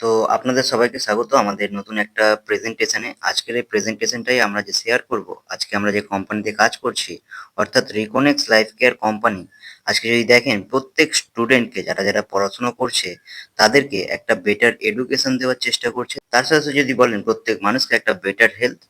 তো আপনাদের সবাইকে স্বাগত আমাদের নতুন একটা প্রেজেন্টেশনে আজকের এই প্রেজেন্টেশনটাই আমরা যে শেয়ার করব, আজকে আমরা যে কোম্পানিতে কাজ করছি, অর্থাৎ রিকোনেক্স লাইফ কেয়ার কোম্পানি আজকে যদি দেখেন প্রত্যেক স্টুডেন্টকে যারা যারা পড়াশোনা করছে, তাদেরকে একটা বেটার এডুকেশন দেওয়ার চেষ্টা করছে। তার সাথে সাথে যদি বলেন প্রত্যেক মানুষকে একটা বেটার হেলথ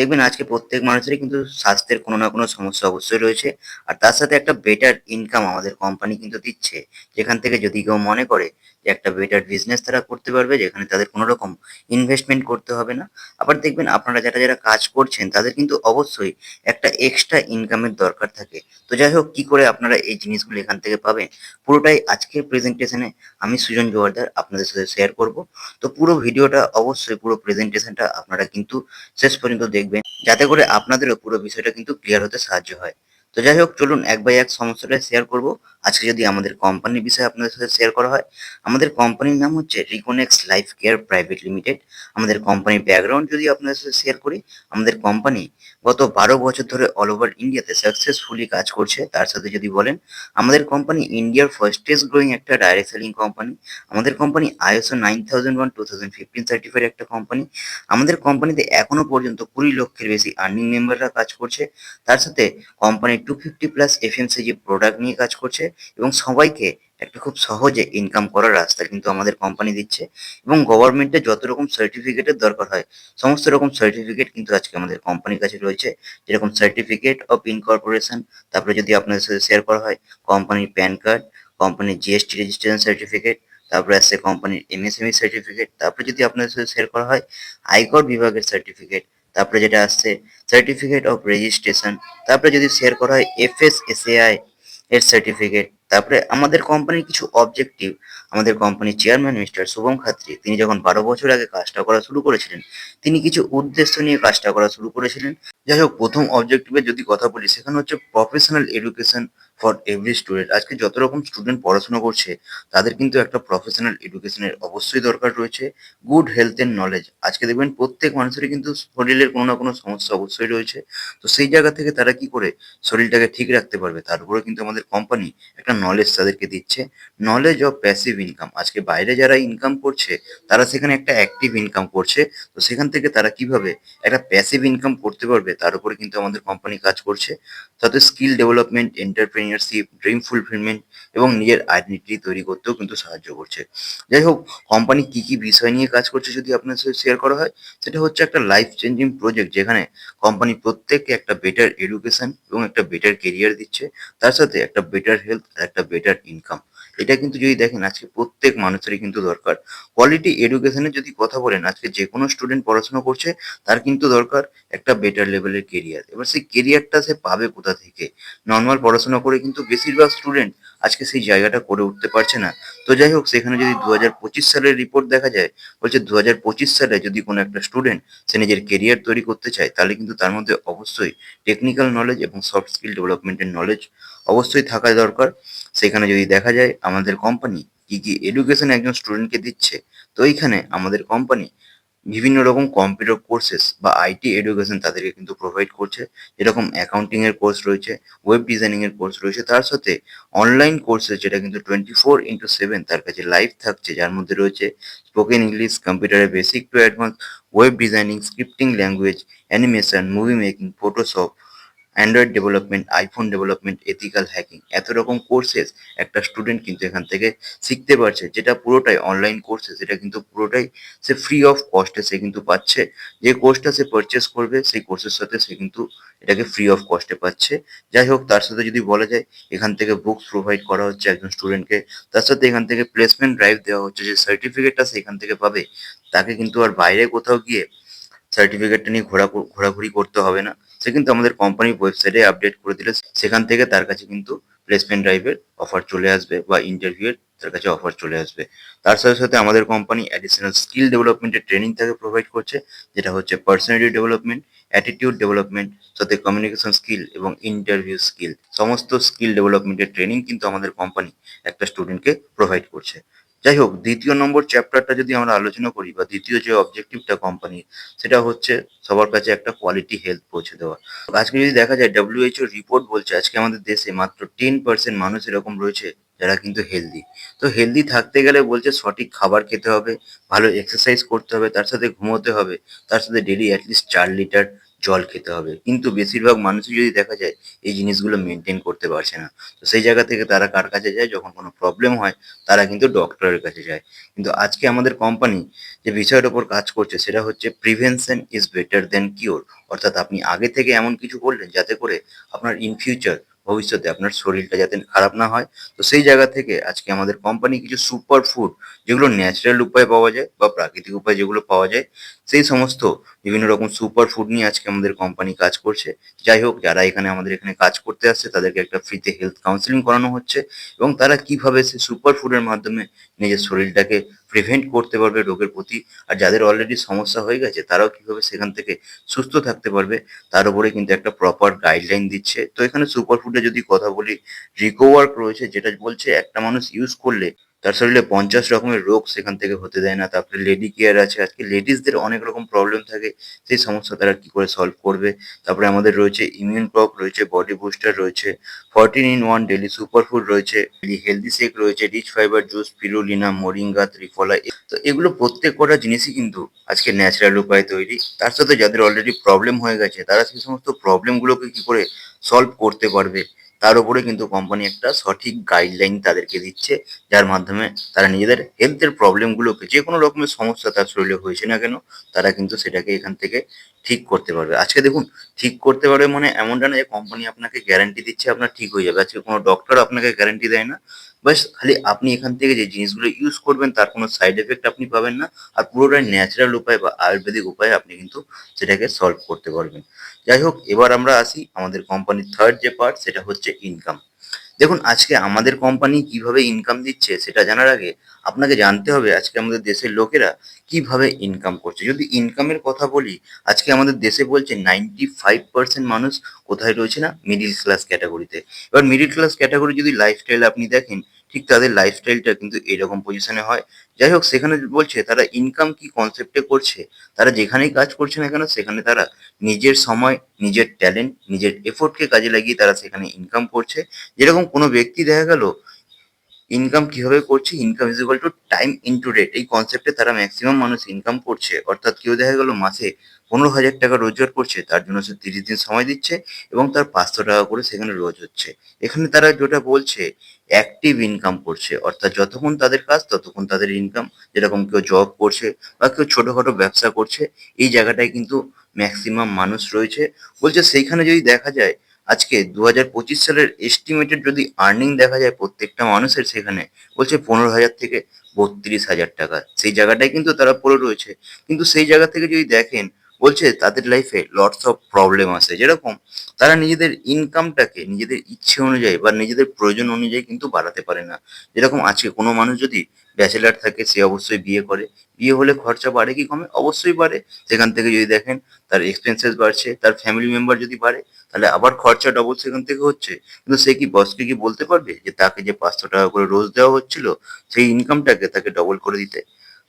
দেখবেন আজকে প্রত্যেক মানুষেরই কিন্তু স্বাস্থ্যের কোনো না কোনো সমস্যা অবশ্যই রয়েছে। আর তার সাথে একটা বেটার ইনকাম আমাদের কোম্পানি কিন্তু দিচ্ছে। যেখান থেকে যদি কেউ মনে করে যে একটা বেটার বিজনেস তারা করতে পারবে, যেখানে তাদের কোনো রকম ইনভেস্টমেন্ট করতে হবে না। আবার দেখবেন আপনারা যারা যারা কাজ করছেন, তাদের কিন্তু অবশ্যই একটা এক্সট্রা ইনকামের দরকার থাকে। তো যাই হোক, কি করে আপনারা এই জিনিসগুলো এখান থেকে পাবেন? পুরোটাই আজকের প্রেজেন্টেশনে আমি সুজন জোয়ারদার আপনাদের সাথে শেয়ার করব। তো পুরো ভিডিওটা অবশ্যই, পুরো প্রেজেন্টেশনটা আপনারা কিন্তু শেষ পর্যন্ত দেখবেন। যাতে করে আপনাদেরও পুরো বিষয়টা কিন্তু ক্লিয়ার হতে সাহায্য হয়। তো যাই হোক, চলুন এক বাই এক সমস্যাটা শেয়ার করব। আজকে যদি আমাদের কোম্পানির বিষয়ে আপনাদের সাথে শেয়ার করা হয়, আমাদের কোম্পানির নাম হচ্ছে Reconnex life care private limited আমাদের কোম্পানির ব্যাকগ্রাউন্ড যদি আপনাদের সাথে শেয়ার করি, আমাদের কোম্পানি গত বারো বছর ধরে অল ওভার ইন্ডিয়াতে সাকসেসফুলি কাজ করছে। তার সাথে যদি বলেন, আমাদের কোম্পানি ইন্ডিয়ার ফার্স্টেস্ট গ্রোয়িং একটা ডাইরেক্ট সেলিং কোম্পানি আমাদের company ISO nine thousand one two thousand fifteen certified একটা কোম্পানি আমাদের কোম্পানিতে এখনও পর্যন্ত কুড়ি লক্ষের বেশি আর্নিং মেম্বাররা কাজ করছে। তার সাথে company two fifty plus FMCG product নিয়ে কাজ করছে এবং সবাইকে একটা খুব সহজে ইনকাম করার রাস্তা কিন্তু আমাদের কোম্পানি দিচ্ছে এবং গভর্নমেন্টের যত রকম সার্টিফিকেটের দরকার হয়, সমস্ত রকম সার্টিফিকেট কিন্তু আজকে আমাদের কোম্পানির কাছে রয়েছে। যেরকম সার্টিফিকেট অফ ইনকর্পোরেশন তারপরে যদি আপনাদের সাথে শেয়ার করা হয় কোম্পানির প্যান কার্ড কোম্পানির জিএসটি রেজিস্ট্রেশন সার্টিফিকেট তারপরে আসছে কোম্পানির এমএসএমই সার্টিফিকেট তারপরে যদি আপনাদের সাথে শেয়ার করা হয়, আয়কর বিভাগের সার্টিফিকেট তারপরে যেটা আসছে সার্টিফিকেট অফ রেজিস্ট্রেশন তারপরে যদি শেয়ার করা হয় এফএসএসএআই এর সার্টিফিকেট তারপরে আমাদের কোম্পানির কিছু অবজেক্টিভ আমাদের কোম্পানির চেয়ারম্যান মিস্টার শুভম খাত্রি, তিনি যখন বারো বছর আগে কাজটা করা শুরু করেছিলেন, তিনি কিছু উদ্দেশ্য নিয়ে কাজটা করা শুরু করেছিলেন। যাই হোক, প্রথম অবজেক্টিভের যদি কথা বলি, সেখানে হচ্ছে professional education for every student আজকে যত রকম স্টুডেন্ট পড়াশোনা করছে, তাদের কিন্তু একটা প্রফেশনাল এডুকেশনের অবশ্যই দরকার রয়েছে। গুড হেলথ এন্ড নলেজ আজকে দেখবেন প্রত্যেক মানুষেরই কিন্তু শরীরের কোনো না কোনো সমস্যা অবশ্যই রয়েছে। তো সেই জায়গা থেকে তারা কি করে শরীরটাকে ঠিক রাখতে পারবে, তার উপরে কিন্তু আমাদের কোম্পানি একটা নলেজ তাদেরকে দিচ্ছে। নলেজ অফ প্যাসিভ ইনকাম আজকে বাইরে যারা ইনকাম করছে, তারা সেখানে একটা অ্যাক্টিভ ইনকাম করছে। তো সেখান থেকে তারা কীভাবে একটা প্যাসিভ ইনকাম করতে পারবে, তার উপরে কিন্তু আমাদের কোম্পানি কাজ করছে। তাতে skill development entrepreneurship dream fulfilment এবং নিজের আইডেন্টিটি তৈরি করতেও কিন্তু সাহায্য করছে। যাই হোক কোম্পানি কি কি বিষয় নিয়ে কাজ করছে যদি আপনার সাথে শেয়ার করা হয়, সেটা হচ্ছে একটা লাইফ চেঞ্জিং প্রজেক্ট যেখানে কোম্পানি প্রত্যেককে একটা বেটার এডুকেশন এবং একটা বেটার কেরিয়ার দিচ্ছে, তার সাথে একটা বেটার হেলথ আর একটা বেটার ইনকাম এটা কিন্তু যদি দেখেন, আজকে প্রত্যেক মানুষেরই কিন্তু দরকার। কোয়ালিটি এডুকেশনের যদি কথা বলেন, আজকে যে কোনো স্টুডেন্ট পড়াশোনা করছে, তার কিন্তু দরকার একটা বেটার লেভেলের কেরিয়ার এবার সেই কেরিয়ারটা সে পাবে কোথা থেকে? নর্মাল পড়াশোনা করে কিন্তু বেশিরভাগ স্টুডেন্ট আজকে সেই জায়গাটা করে উঠতে পারছে না। তো যাই হোক, সেখানে যদি দু হাজার পঁচিশ সালের রিপোর্ট দেখা যায়, বলছে দু হাজার পঁচিশ সালে যদি কোনো একটা স্টুডেন্ট সে নিজের কেরিয়ার তৈরি করতে চায়, তাহলে কিন্তু তার মধ্যে অবশ্যই টেকনিক্যাল নলেজ এবং সফট স্কিল ডেভেলপমেন্টের নলেজ অবশ্যই থাকা দরকার। সেখানে যদি দেখা যায় আমাদের কোম্পানি কি কি এডুকেশন একজন স্টুডেন্টকে দিচ্ছে, তো এইখানে আমাদের কোম্পানি বিভিন্ন রকম কম্পিউটার কোর্সেস বা আইটি এডুকেশন তাদেরকে কিন্তু প্রোভাইড করছে। যেরকম অ্যাকাউন্টিং এর কোর্স রয়েছে ওয়েব ডিজাইনিং এর কোর্স রয়েছে, তার সাথে অনলাইন কোর্সেস যেটা কিন্তু টোয়েন্টি ফোর ইন্টু সেভেন তার কাছে লাইভ থাকছে, যার মধ্যে রয়েছে স্পোকেন ইংলিশ কম্পিউটারের basic to advance web designing scripting language animation movie making Photoshop Android development iPhone development ethical hacking এত রকম কোর্সেস একটা স্টুডেন্ট কিন্তু এখান থেকে শিখতে পারছে, যেটা পুরোটাই অনলাইন কোর্সেস এটা কিন্তু পুরোটাই সে ফ্রি অফ কস্টে সে কিন্তু পাচ্ছে। যে কোর্সটা সে পারচেস করবে, সেই কোর্সের সাথে সে কিন্তু এটাকে ফ্রি অফ কস্টে পাচ্ছে। যাই হোক, তার সাথে যদি বলা যায়, এখান থেকে বুকস প্রোভাইড করা হচ্ছে একজন স্টুডেন্টকে তার সাথে এখান থেকে প্লেসমেন্ট ড্রাইভ দেওয়া হচ্ছে, যে সার্টিফিকেটটা সে এখান থেকে পাবে, তাকে কিন্তু আর বাইরে কোথাও গিয়ে সার্টিফিকেটটা নিয়ে ঘোরা ঘোরাঘুরি করতে হবে না। সে কিন্তু আমাদের কোম্পানির ওয়েবসাইটে আপডেট করে দিলে সেখান থেকে তার কাছে কিন্তু প্লেসমেন্ট ড্রাইভের অফার চলে আসবে বা ইন্টারভিউয়ের তার কাছে অফার চলে আসবে। তার সাথে সাথে আমাদের কোম্পানি অ্যাডিশনাল স্কিল ডেভেলপমেন্টের ট্রেনিং তাকে প্রোভাইড করছে, যেটা হচ্ছে পার্সোনালিটি ডেভেলপমেন্ট অ্যাটিটিউড ডেভেলপমেন্ট সাথে কমিউনিকেশন স্কিল এবং ইন্টারভিউ স্কিল সমস্ত স্কিল ডেভেলপমেন্টের ট্রেনিং কিন্তু আমাদের কোম্পানি একটা স্টুডেন্টকে প্রোভাইড করছে। যাই হোক, দ্বিতীয় নম্বর চ্যাপ্টারটা যদি আমরা আলোচনা করি বা দ্বিতীয় যে অবজেক্টিভটা কোম্পানির সেটা হচ্ছে সবার কাছে একটা কোয়ালিটি হেলথ পৌঁছে দেওয়া। আজকে যদি দেখা যায় ডাব্লিউএইচও রিপোর্ট বলছে আজকে আমাদের দেশে মাত্র টেন পার্সেন্ট মানুষ এরকম রয়েছে যারা কিন্তু হেলদি তো হেলদি থাকতে গেলে বলছে সঠিক খাবার খেতে হবে, ভালো এক্সারসাইজ করতে হবে, তার সাথে ঘুমোতে হবে, তার সাথে ডেলি অ্যাটলিস্ট চার লিটার জল খেতে হবে। কিন্তু বেশিরভাগ মানুষই যদি দেখা যায় এই জিনিসগুলো মেনটেন করতে পারছে না, তো সেই জায়গা থেকে তারা কার কাছে যায়? যখন কোনো প্রবলেম হয়, তারা কিন্তু ডক্টরের কাছে যায়। কিন্তু আজকে আমাদের কোম্পানি যে বিষয়ের ওপর কাজ করছে, সেটা হচ্ছে prevention is better than cure অর্থাৎ আপনি আগে থেকে এমন কিছু করলেন যাতে করে আপনার ইন ফিউচার ভবিষ্যতে আপনার শরীরটা যাতে খারাপ না হয়। তো সেই জায়গা থেকে আজকে আমাদের কোম্পানি কিছু সুপার ফুড যেগুলো ন্যাচারাল উপায়ে পাওয়া যায় বা প্রাকৃতিক উপায়ে যেগুলো পাওয়া যায়, সেই সমস্ত বিভিন্ন রকম সুপার ফুড নিয়ে আজকে আমাদের কোম্পানি কাজ করছে। যাই হোক, যারা এখানে আমাদের এখানে কাজ করতে আসছে, তাদেরকে একটা ফ্রিতে হেলথ কাউন্সিলিং করানো হচ্ছে এবং তারা কীভাবে সে সুপার ফুডের মাধ্যমে নিজের শরীরটাকে প্রিভেন্ট করতে পারবে রোগের প্রতি আর যাদের অলরেডি সমস্যা হয়ে গেছে, তারাও কীভাবে সেখান থেকে সুস্থ থাকতে পারবে, তার উপরে কিন্তু একটা প্রপার গাইডলাইন দিচ্ছে। তো এখানে সুপার ফুডে যদি কথা বলি রিকোয়ার্ক রয়েছে, যেটা বলছে একটা মানুষ ইউজ করলে তার শরীরে পঞ্চাশ রকমের রোগ সেখান থেকে হতে দেয় না। তারপরে লেডি কেয়ার আছে। আজকে লেডিসদের অনেক রকম প্রবলেম থাকে। সেই সমস্যা তারা কি করে সলভ করবে? তারপরে আমাদের রয়েছে ইমিউন টপ রয়েছে বডি বুস্টার রয়েছে fourteen in one daily superfood রয়েছে হেলদি শেক রয়েছে rich fibre juice spirulina moringa triphala তো এগুলো প্রত্যেক কটা জিনিসই কিন্তু আজকে ন্যাচারাল উপায়ে তৈরি। তার সাথে যাদের অলরেডি প্রবলেম হয়ে গেছে, তারা সেই সমস্ত প্রবলেমগুলোকে কি করে সলভ করতে পারবে? তার উপরে কিন্তু কোম্পানি একটা সঠিক গাইডলাইন তাদেরকে দিচ্ছে, যার মাধ্যমে তারা নিজেদের হেলথের প্রবলেমগুলোকে যে কোনো রকমের সমস্যা তার শরীরে হয়েছে না কেন, তারা কিন্তু সেটাকে এখান থেকে ঠিক করতে পারবে। আজকে দেখুন, ঠিক করতে পারবে মানে এমনটা না যে কোম্পানি আপনাকে গ্যারান্টি দিচ্ছে আপনার ঠিক হয়ে যাবে। আজকে কোনো ডক্টর আপনাকে গ্যারান্টি দেয় না। বাস খালি আপনি এখান থেকে যে জিনিসগুলো ইউজ করবেন তার কোনো সাইড এফেক্ট আপনি পাবেন না। আর পুরোটাই ন্যাচারাল উপায় বা আয়ুর্বেদিক উপায়ে আপনি কিন্তু সেটাকে সলভ করতে পারবেন। যাই হোক এবার আমরা আসি আমাদের কোম্পানির থার্ড যে পার্ট সেটা হচ্ছে ইনকাম দেখুন, আজকে আমাদের কোম্পানি কীভাবে ইনকাম দিচ্ছে সেটা জানার আগে আপনাকে জানতে হবে আজকে আমাদের দেশের লোকেরা কীভাবে ইনকাম করছে। যদি ইনকামের কথা বলি, আজকে আমাদের দেশে বলছে নাইনটি ফাইভ পার্সেন্ট মানুষ কোথায় রয়েছে না? মিডিল ক্লাস ক্যাটাগরিতে এবার মিডিল ক্লাস ক্যাটাগরি যদি লাইফস্টাইল আপনি দেখেন ঠিক তাদের লাইফস্টাইলটা কিন্তু এরকম পজিশনে হয়। যাই হোক সেখানে বলছে, তারা ইনকাম কি কনসেপ্টে করছে? তারা যেখানেই কাজ করছে না কেন, সেখানে তারা নিজের সময়, নিজের ট্যালেন্ট নিজের এফোর্টকে কাজে লাগিয়ে তারা সেখানে ইনকাম করছে। যেরকম কোনো ব্যক্তি দেখা গেল ইনকাম কীভাবে করছে income is equal to time into rate এই কনসেপ্টে তারা ম্যাক্সিমাম মানুষ ইনকাম করছে, অর্থাৎ কেউ দেখা গেল মাসে পনেরো হাজার টাকা রোজগার করছে, তার জন্য সে তিরিশ দিন সময় দিচ্ছে এবং তার পাঁচশো টাকা করে সেখানে রোজ হচ্ছে। এখানে তারা যেটা বলছে অ্যাক্টিভ ইনকাম করছে, অর্থাৎ যতক্ষণ তাদের কাজ, ততক্ষণ তাদের ইনকাম যেরকম কেউ জব করছে বা কেউ ছোটোখাটো ব্যবসা করছে, এই জায়গাটায় কিন্তু ম্যাক্সিমাম মানুষ রয়েছে। বলছে সেইখানে যদি দেখা যায় আজকে দু হাজার পঁচিশ সালের এস্টিমেটেড যদি আর্নিং দেখা যায় প্রত্যেকটা মানুষের সেখানে, বলছে পনেরো হাজার থেকে বত্রিশ হাজার টাকা। সেই জায়গাটাই কিন্তু তারা পড়ে রয়েছে। কিন্তু সেই জায়গা থেকে যদি দেখেন বলছে তাদের লাইফে লটস অফ প্রবলেম আছে। যেরকম তারা নিজেদের ইনকামটাকে নিজেদের ইচ্ছে অনুযায়ী বা নিজেদের প্রয়োজন অনুযায়ী কিন্তু বাড়াতে পারে না। যেরকম আজকে কোনো মানুষ যদি ব্যাচেলার থাকে, সে অবশ্যই বিয়ে করে। বিয়ে হলে খরচা বাড়ে কি কমে? অবশ্যই বাড়ে। সেখান থেকে যদি দেখেন তার এক্সপেন্সেস বাড়ছে, তার ফ্যামিলি মেম্বার যদি বাড়ে, তাহলে আবার খরচা ডবল সেখান থেকে হচ্ছে। কিন্তু সে কি বসকে কি বলতে পারবে যে তাকে যে পাঁচশো টাকা করে রোজ দেওয়া হচ্ছিল, সেই ইনকামটাকে তাকে ডবল করে দিতে?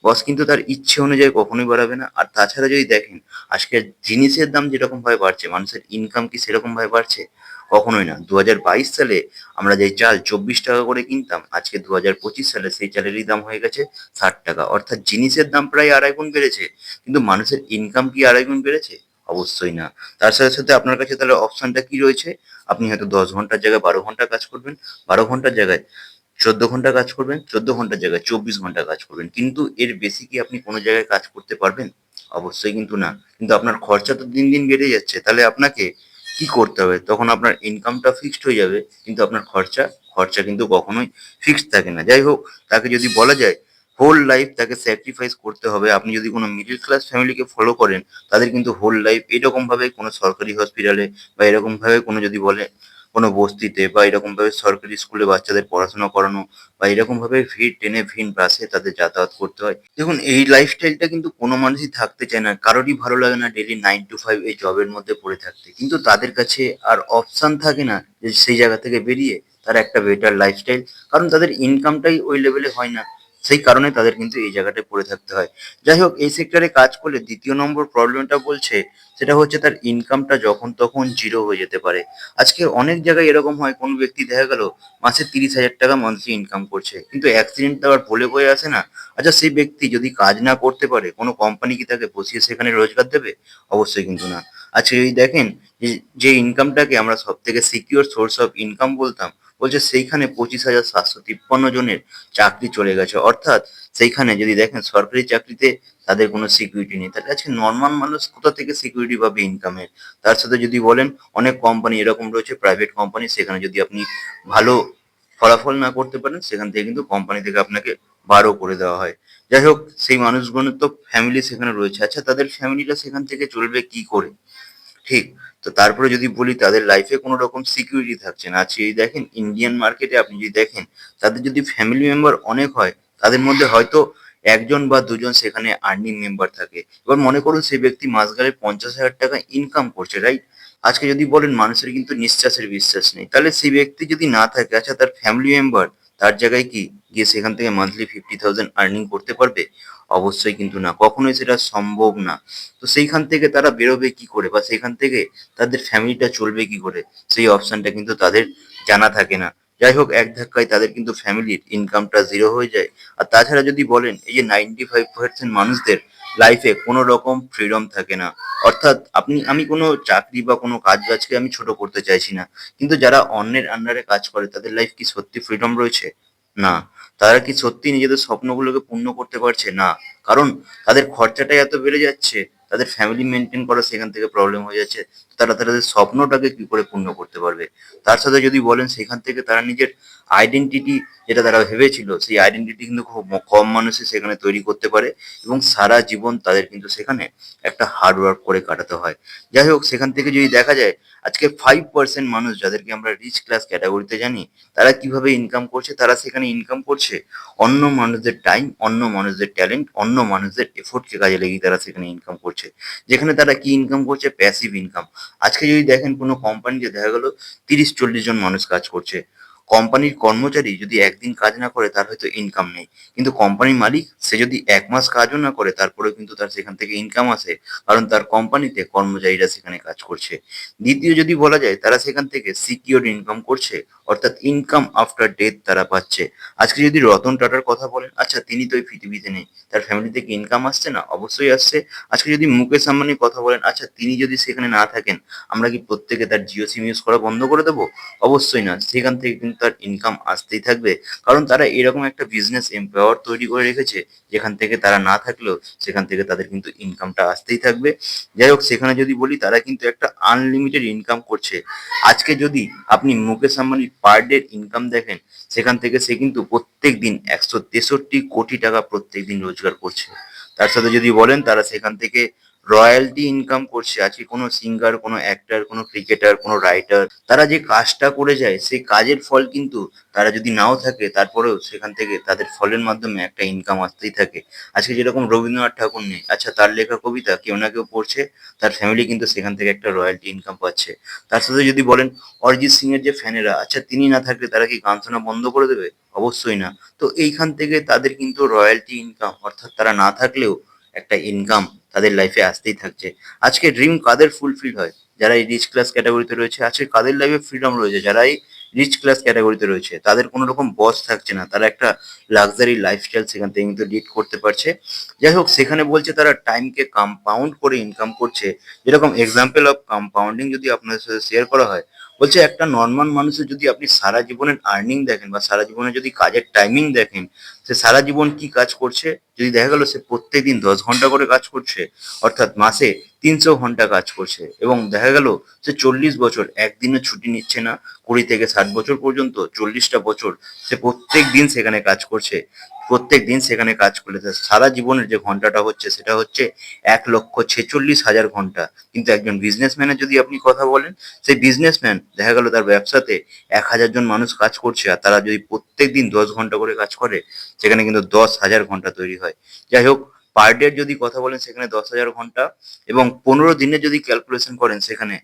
বস কিন্তু তার ইচ্ছে অনুযায়ী কখনোই বাড়াবে না। আর তাছাড়া যদি দেখেন, আজকের জিনিসের দাম যেরকম ভাবে বাড়ছে, মানুষের ইনকাম কি সেরকম ভাবে বাড়ছে? কখনোই না। দু সালে আমরা যে চাল চব্বিশ টাকা করে কিনতাম, আজকে দু হাজার পঁচিশ সালে সেই চালেরই দাম হয়ে গেছে ষাট টাকা। অর্থাৎ জিনিসের দাম প্রায় আড়াই গুণ বেড়েছে। কিন্তু মানুষের ইনকাম কি আড়াই গুণ বেড়েছে? অবশ্যই না। তার সাথে সাথে আপনার কাছে তাহলে অপশনটা কি রয়েছে? আপনি হয়তো দশ ঘণ্টার জায়গায় বারো ঘণ্টা কাজ করবেন। বারো ঘণ্টার জায়গায় চোদ্দ ঘণ্টা কাজ করবেন, চোদ্দ ঘণ্টার জায়গায় চব্বিশ ঘণ্টা কাজ করবেন। কিন্তু এর বেশি কি আপনি কোনো জায়গায় কাজ করতে পারবেন? অবশ্যই কিন্তু না। কিন্তু আপনার খরচা তো দিন দিন বেড়ে যাচ্ছে, তাহলে আপনাকে কি করতে হবে? তখন আপনার ইনকামটা ফিক্সড হয়ে যাবে, কিন্তু আপনার খরচা খরচা কিন্তু কখনোই ফিক্সড থাকে না। যাই হোক, তাকে যদি বলা যায় হোল লাইফ তাকে স্যাক্রিফাইস করতে হবে। আপনি যদি কোনো মিডল ক্লাস ফ্যামিলিকে ফলো করেন, তাদের কিন্তু হোল লাইফ এরকম ভাবে কোনো সরকারি হসপিটালে বা এরকমভাবে কোনো যদি বলে কোনো বস্তিতে বা এরকম ভাবে সরকারি স্কুলে বাচ্চাদের পড়াশোনা করানো বা এরকম ভাবে ভিড় টেনে ভিন বাসে তাদের যাতায়াত করতে হয়। দেখুন, এই লাইফস্টাইলটা কিন্তু কোনো মানুষই থাকতে চায় না। কারোরই ভালো লাগে না ডেলি নাইন টু ফাইভ এই জবের মধ্যে পড়ে থাকতে। কিন্তু তাদের কাছে আর অপশন থাকে না যে সেই জায়গা থেকে বেরিয়ে তারা একটা বেটার লাইফস্টাইল কারণ তাদের ইনকামটাই ওই লেভেলে হয় না। সেই কারণে তাদের কিন্তু এই জায়গাটায় পড়ে থাকতে হয়। যাই হোক, এই সেক্টরে কাজ করলে দ্বিতীয় নম্বর প্রবলেমটা বলছে, সেটা হচ্ছে তার ইনকামটা যখন তখন জিরো হয়ে যেতে পারে। আজকে অনেক জায়গায় এরকম হয়, কোনো ব্যক্তি দেখা গেল মাসে তিরিশ হাজার টাকা মান্থলি ইনকাম করছে, কিন্তু অ্যাক্সিডেন্ট তো আবার বলে বয়ে আসে না। আচ্ছা সেই ব্যক্তি যদি কাজ না করতে পারে, কোনো কোম্পানি কি তাকে বসিয়ে সেখানে রোজগার দেবে? অবশ্যই কিন্তু না। আজকে যদি দেখেন যে ইনকামটাকে আমরা সব থেকে সিকিউর সোর্স অফ ইনকাম বলতাম বলছে সেইখানে পঁচিশ হাজার সাতশো তিপ্পান্ন জনের চাকরি চলে গেছে। অর্থাৎ সেইখানে যদি দেখেন সরকারি চাকরিতে তাদের কোনো সিকিউরিটি নেই। তাহলে আজকে নর্মাল মানুষ কোথা থেকে সিকিউরিটি পাবে ইনকামের তার সাথে যদি বলেন, অনেক কোম্পানি এরকম রয়েছে প্রাইভেট কোম্পানি সেখানে যদি আপনি ভালো ফলাফল না করতে পারেন, সেখান থেকে কিন্তু কোম্পানি থেকে আপনাকে বারও করে দেওয়া হয়। যাই হোক, সেই মানুষগুলোর তো ফ্যামিলি সেখানে রয়েছে। আচ্ছা তাদের ফ্যামিলিটা সেখান থেকে চলবে কি করে? ঠিক। তো তারপরে যদি বলি, তাদের লাইফে কোনো রকম সিকিউরিটি থাকছে না। আজকে এই দেখেন ইন্ডিয়ান মার্কেটে আপনি যদি দেখেন, তাদের যদি ফ্যামিলি মেম্বার অনেক হয়, তাদের মধ্যে হয়তো একজন বা দুজন সেখানে আর্নিং মেম্বার থাকে। এবার মনে করুন, সেই ব্যক্তি মাস গেলে পঞ্চাশ হাজার টাকা ইনকাম করছে রাইট আজকে যদি বলেন, মানুষের কিন্তু নিঃশ্বাসের বিশ্বাস নেই। তাহলে সেই ব্যক্তি যদি না থাকে আচ্ছা তার ফ্যামিলি মেম্বার তার জায়গায় কি গিয়ে সেখান থেকে মান্থলি ফিফটি থাউজেন্ড আর্নিং করতে পারবে? অবশ্যই কিন্তু না, কখনোই সেটা সম্ভব না। তো সেইখান থেকে তারা বেরোবে কি করে? বা সেইখান থেকে তাদের ফ্যামিলিটা চলবে কি করে? সেই অপশানটা কিন্তু তাদের জানা থাকে না। যাই হোক, এক ধাক্কায় তাদের কিন্তু ফ্যামিলির ইনকামটা জিরো হয়ে যায়। আর তাছাড়া যদি বলেন, এই যে নাইনটি ফাইভ পার্সেন্ট মানুষদের লাইফে কোনো রকম ফ্রিডম থাকে না। অর্থাৎ আপনি, আমি কোনো চাকরি বা কোনো কাজ বাজকে আমি ছোট করতে চাইছি না। কিন্তু যারা অন্যের আন্ডারে কাজ করে, তাদের লাইফ কি সত্যি ফ্রিডম রয়েছে? না। তারা কি সত্যি নিজেদের স্বপ্নগুলোকে পূর্ণ করতে পারছে? না। কারণ তাদের খরচাটাই এত বেড়ে যাচ্ছে, তাদের ফ্যামিলি মেনটেন করা সেখান থেকে প্রবলেম হয়ে যাচ্ছে। তারা তাদের স্বপ্নটাকে কি করে পূর্ণ করতে পারবে? তার সাথে যদি বলেন সেখান থেকে তারা নিজের আইডেন্টিটি যেটা তারা ভেবেছিল, সেই আইডেন্টিটি কিন্তু খুব কম মানুষই সেখানে তৈরি করতে পারে এবং সারা জীবন তাদের কিন্তু সেখানে একটা হার্ড ওয়ার্ক করে কাটাতে হয়। যাই হোক, সেখান থেকে যদি দেখা যায়, আজকে ফাইভ পার্সেন্ট মানুষ যাদেরকে আমরা রিচ ক্লাস ক্যাটাগরিতে জানি, তারা কীভাবে ইনকাম করছে? তারা সেখানে ইনকাম করছে অন্য মানুষদের টাইম অন্য মানুষদের ট্যালেন্ট অন্য মানুষদের এফোর্টকে কাজে লেগে তারা সেখানে ইনকাম করছে। যেখানে তারা কি ইনকাম করছে? প্যাসিভ ইনকাম আজকে যদি দেখেন কোনো কোম্পানিতে দেখা গেল তিরিশ চল্লিশ জন মানুষ কাজ করছে কোম্পানির কর্মচারী যদি একদিন কাজ না করে, তার হয়তো ইনকাম নেই। কিন্তু কোম্পানির মালিক, সে যদি এক মাস কাজও না করে, তারপরেও কিন্তু তার সেখান থেকে ইনকাম আসে, কারণ তার কোম্পানিতে কর্মচারীরা সেখানে কাজ করছে। দ্বিতীয় যদি বলা যায়, তারা সেখান থেকে সিকিউর ইনকাম করছে, অর্থাৎ ইনকাম আফটার ডেথ তারা পাচ্ছে। আজকে যদি রতন টাটার কথা বলেন আচ্ছা তিনি তো এই পৃথিবীতে নেই, তার ফ্যামিলি থেকে ইনকাম আসছে না? অবশ্যই আসছে। আজকে যদি মুকেশ আম্বানির কথা বলেন আচ্ছা তিনি যদি সেখানে না থাকেন, আমরা কি প্রত্যেকে তার জিও সিম ইউজ করা বন্ধ করে দেবো? অবশ্যই না। সেখান থেকে কিন্তু তার ইনকাম আসতেই থাকবে। কারণ তারা এরকম একটা বিজনেস এম্পাওয়ার তৈরি করে রেখেছে, যেখান থেকে তারা না থাকলেও সেখান থেকে তাদের কিন্তু ইনকামটা আসতেই থাকবে। যাই হোক, সেখানে যদি বলি, তারা কিন্তু একটা আনলিমিটেড ইনকাম করছে। আজকে যদি আপনি মুকেশ আম্বানির পার ডে ইনকাম দেখেন, সেখান থেকে সে কিন্তু প্রত্যেক দিন একশো তেষট্টি কোটি টাকা প্রত্যেক দিন রোজগার করছে। তার সাথে যদি বলেন, তারা সেখান থেকে রয়্যালটি ইনকাম করছে আজকে কোনো সিঙ্গার, কোনো অ্যাক্টার, কোনো ক্রিকেটার, কোনো রাইটার, তারা যে কাজটা করে যায় সেই কাজের ফল কিন্তু তারা যদি নাও থাকে, তারপরেও সেখান থেকে তাদের ফলের মাধ্যমে একটা ইনকাম আসতেই থাকে। আজকে যেরকম রবীন্দ্রনাথ ঠাকুর নেই আচ্ছা তার লেখা কবিতা কেউ না কেউ পড়ছে, তার ফ্যামিলি কিন্তু সেখান থেকে একটা রয়্যালটি ইনকাম পাচ্ছে। তার সাথে যদি বলেন, অরিজিৎ সিং এর যে ফ্যানেরা আচ্ছা তিনি না থাকলে তারা কি গান শোনা বন্ধ করে দেবে? অবশ্যই না। তো এইখান থেকে তাদের কিন্তু রয়্যালটি ইনকাম, অর্থাৎ তারা না থাকলেও একটা ইনকাম তাদের লাইফে আসতেই থাকছে। আজকে ড্রিম কাদের ফুলফিল হয়? যারা এই রিচ ক্লাস ক্যাটাগরিতে রয়েছে, আজকে কাদের লাইফে ফ্রিডম রয়েছে? যারা এই রিচ ক্লাস ক্যাটাগরিতে রয়েছে, তাদের কোনো রকম বস থাকছে না। তারা একটা লাক্সারি লাইফস্টাইল সেখান থেকে কিন্তু লিড করতে পারছে। যাই হোক, সেখানে বলছে তারা টাইমকে কম্পাউন্ড করে ইনকাম করছে। যেরকম এক্সাম্পল অফ কম্পাউন্ডিং যদি আপনাদের সাথে শেয়ার করা হয় বলছে একটা নর্মাল মানুষের যদি আপনি সারা জীবনের আর্নিং দেখেন বা সারা জীবনে যদি কাজের টাইমিং দেখেন, সে সারা জীবন কি কাজ করছে? যদি দেখা গেল সে প্রত্যেক দিন দশ ঘণ্টা করে কাজ করছে, অর্থাৎ মাসে তিনশো ঘণ্টা কাজ করছে এবং দেখা গেল সে চল্লিশ বছর একদিনও ছুটি নিচ্ছে না, কুড়ি থেকে ষাট বছর পর্যন্ত চল্লিশটা বছর সে প্রত্যেক দিন সেখানে কাজ করছে প্রত্যেক দিন সেখানে কাজ করলে সারা জীবনের যে ঘন্টাটা হচ্ছে, সেটা হচ্ছে এক লক্ষ ছেচল্লিশ হাজার ঘণ্টা। কিন্তু একজন বিজনেসম্যানের যদি আপনি কথা বলেন, সেই বিজনেসম্যান দেখা গেল তার ব্যবসাতে এক হাজার জন মানুষ কাজ করছে আর তারা যদি প্রত্যেক দিন দশ ঘণ্টা করে কাজ করে, সেখানে কিন্তু দশ হাজার ঘণ্টা তৈরি হয়। যাই হোক পার ডে যদি কথা বলেন, সেখানে দশ হাজার ঘণ্টা এবং পনেরো দিনে যদি ক্যালকুলেশন করেন, সেখানে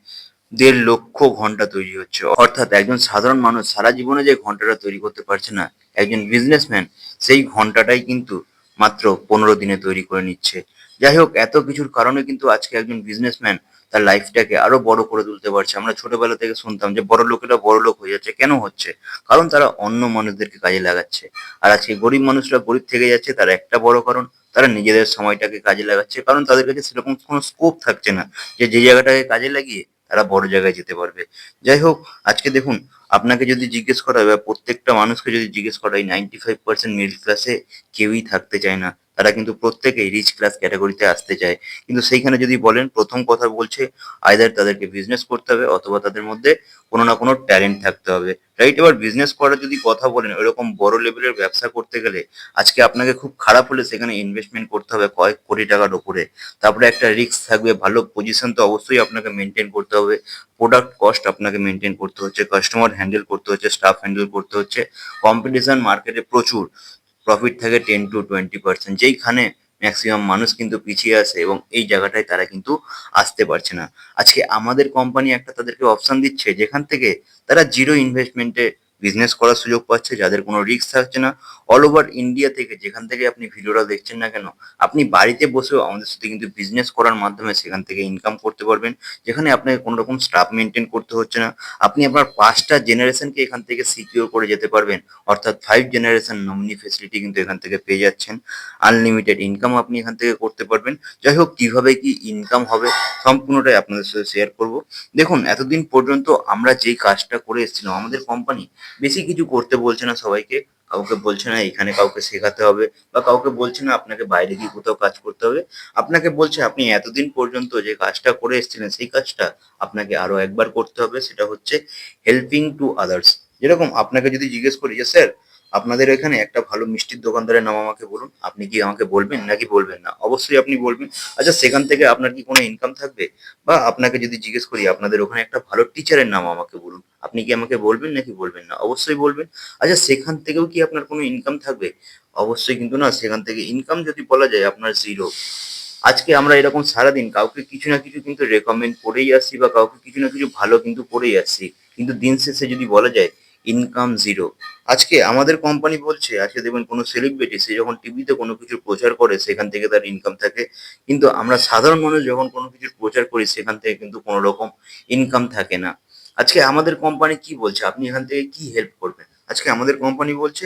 দেড় লক্ষ ঘণ্টা তৈরি হচ্ছে। অর্থাৎ একজন সাধারণ মানুষ সারা জীবনে যে ঘন্টাটা তৈরি করতে পারছে না, একজন বিজনেসম্যান সেই ঘন্টাটাই কিন্তু মাত্র পনেরো দিনে তৈরি করে নিচ্ছে। যাই হোক, এত কিছুর কারণে কিন্তু আজকে একজন বিজনেসম্যান তার লাইফটাকে আরও বড় করে তুলতে পারছে। আমরা ছোটবেলা থেকে শুনতাম যে বড় লোকেরা বড় লোক হয়ে যাচ্ছে। কেন হচ্ছে? কারণ তারা অন্য মানুষদেরকে কাজে লাগাচ্ছে। আর আজকে গরিব মানুষরা গরিব থেকে যাচ্ছে, তার একটা বড় কারণ, তারা নিজেদের সময়টাকে কাজে লাগাচ্ছে। কারণ তাদের কাছে সেরকম কোনো স্কোপ থাকছে না যে যে জায়গাটাকে কাজে লাগিয়ে তারা বড় জায়গায় যেতে পারবে। যাই হোক, আজকে দেখুন, আপনাকে যদি জিজ্ঞেস করা হয় বা প্রত্যেকটা মানুষকে যদি জিজ্ঞেস করা হয় নাইনটি ফাইভ পার্সেন্ট মিডল ক্লাসে কেউই থাকতে চায় না। তারা কিন্তু প্রত্যেকেই রিচ ক্লাস ক্যাটাগরিতে আসতে চায়। কিন্তু সেইখানে যদি বলেন, প্রথম কথা বলছে আইদার তাদেরকে বিজনেস করতে হবে অথবা তাদের মধ্যে কোনো না কোনো ট্যালেন্ট থাকতে হবে। রাইট এবার বিজনেস করার যদি কথা বলেন এরকম বড় লেভেলের ব্যবসা করতে গেলে আজকে আপনাকে খুব খারাপ হলে সেখানে ইনভেস্টমেন্ট করতে হবে কয়েক কোটি টাকার ওপরে তারপরে একটা রিস্ক থাকবে, ভালো পজিশন তো অবশ্যই আপনাকে মেনটেন করতে হবে। প্রোডাক্ট কস্ট আপনাকে মেনটেন করতে হচ্ছে কাস্টমার হ্যান্ডেল করতে হচ্ছে স্টাফ হ্যান্ডেল করতে হচ্ছে। কম্পিটিশন মার্কেটে প্রচুর। প্রফিট থাকে টেন টু টোয়েন্টি পার্সেন্ট যেইখানে ম্যাক্সিমাম মানুষ কিন্তু পিছিয়ে আসে এবং এই জায়গাটায় তারা কিন্তু আসতে পারছে না। আজকে আমাদের কোম্পানি একটা তাদেরকে অপশন দিচ্ছে, যেখান থেকে তারা জিরো ইনভেস্টমেন্টে বিজনেস করার সুযোগ পাচ্ছে, যাদের কোনো রিস্ক থাকছে না। অল ওভার ইন্ডিয়া থেকে, যেখান থেকে আপনি ভিডিওটা দেখছেন না কেন, আপনি বাড়িতে বসেও আমাদের সাথে কিন্তু বিজনেস করার মাধ্যমে সেখান থেকে ইনকাম করতে পারবেন। যেখানে আপনাকে কোনো রকম স্টাফ মেনটেন করতে হচ্ছে না। আপনি আপনার পাঁচটা জেনারেশনকে এখান থেকে সিকিউর করে যেতে পারবেন। অর্থাৎ ফাইভ জেনারেশন নমিনি ফেসিলিটি কিন্তু এখান থেকে পেয়ে যাচ্ছেন। আনলিমিটেড ইনকাম আপনি এখান থেকে করতে পারবেন। যাই হোক, কীভাবে কি ইনকাম হবে সম্পূর্ণটাই আপনাদের সাথে শেয়ার করব। দেখুন, এতদিন পর্যন্ত আমরা যেই কাজটা করে এসেছিলাম, আমাদের কোম্পানি বেশি কিছু করতে বলছে না সবাইকে। কাউকে বলছে না এখানে কাউকে শেখাতে হবে বা কাউকে বলছে না আপনাকে বাইরে গিয়ে কোথাও কাজ করতে হবে। আপনাকে বলছে, আপনি এতদিন পর্যন্ত যে কাজটা করে এসেছিলেন, সেই কাজটা আপনাকে আরও একবার করতে হবে। সেটা হচ্ছে হেল্পিং টু আদার্স যেরকম আপনাকে যদি জিজ্ঞেস করি যে, স্যার আপনাদের এখানে একটা ভালো মিষ্টির দোকানদারের নাম আমাকে বলুন। আপনি কি আমাকে বলবেন নাকি বলবেন না? অবশ্যই আপনি বলবেন। আচ্ছা সেখান থেকে আপনার কি কোনো ইনকাম থাকবে? বা আপনাকে যদি জিজ্ঞেস করি, আপনাদের ওখানে একটা ভালো টিচারের নাম আমাকে বলুন। আপনি কি আমাকে বলবেন নাকি বলবেন না? অবশ্যই বলবেন। আচ্ছা সেখান থেকেও কি আপনার কোনো ইনকাম থাকবে? অবশ্যই কিন্তু না, সেখান থেকে ইনকাম যদি বলা যায়, আপনার জিরো আজকে আমরা এরকম সারাদিন কাউকে কিছু না কিছু কিন্তু রেকমেন্ড করেই আসছি বা কাউকে কিছু না কিছু ভালো কিন্তু করেই আসছি। কিন্তু দিন শেষে যদি বলা যায় ইনকাম জিরো আজকে আমাদের কোম্পানি বলছে, আজকে দেখবেন কোনো সেলিব্রিটি সে যখন টিভিতে কোনো কিছু প্রচার করে, সেখান থেকে তার ইনকাম থাকে। কিন্তু আমরা সাধারণ মানুষ যখন কোনো কিছুর প্রচার করি, সেখান থেকে কিন্তু কোনো রকম ইনকাম থাকে না। আজকে আমাদের কোম্পানি কি বলছে? আপনি এখান থেকে কি হেল্প করবেন? আজকে আমাদের কোম্পানি বলছে